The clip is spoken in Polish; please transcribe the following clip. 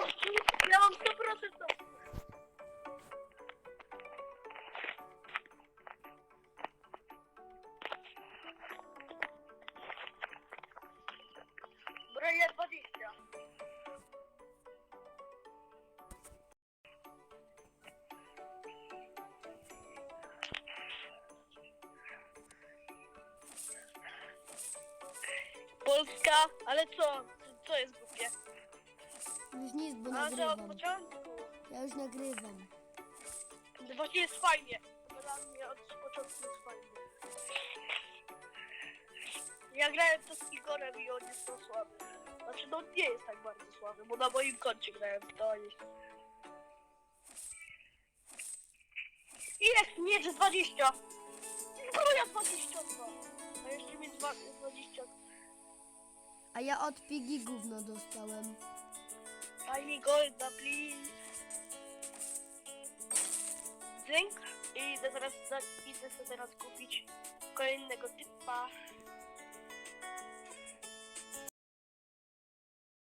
mam, ja mam 100% to. Broję 20. Polska, ale co? Co jest głupie? Już nic, bo A że od nagrywam. początku. Ja już nagrywam. No Właśnie jest fajnie. Dla mnie od początku jest fajnie. Ja grałem to z Igorem i on jest to słaby. Znaczy no nie jest tak bardzo słaby, bo na moim koncie grałem w to jest. Ile miecz 20? Zbroja 22. A jeszcze mi dwa- 20. A ja od Pigi gówno dostałem. Daj mi golda, please. I idę teraz, idę sobie teraz kupić kolejnego typa.